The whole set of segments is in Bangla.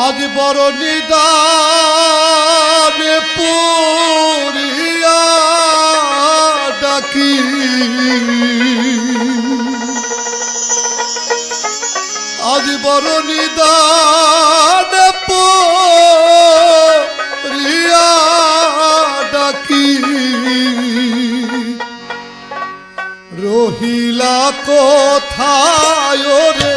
আজ বড় নিদান পুরিয়া ডাকি। আজ বড় নিদান পুরিয়া ডাকি। রহিলা কোথায় রে?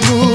comigo.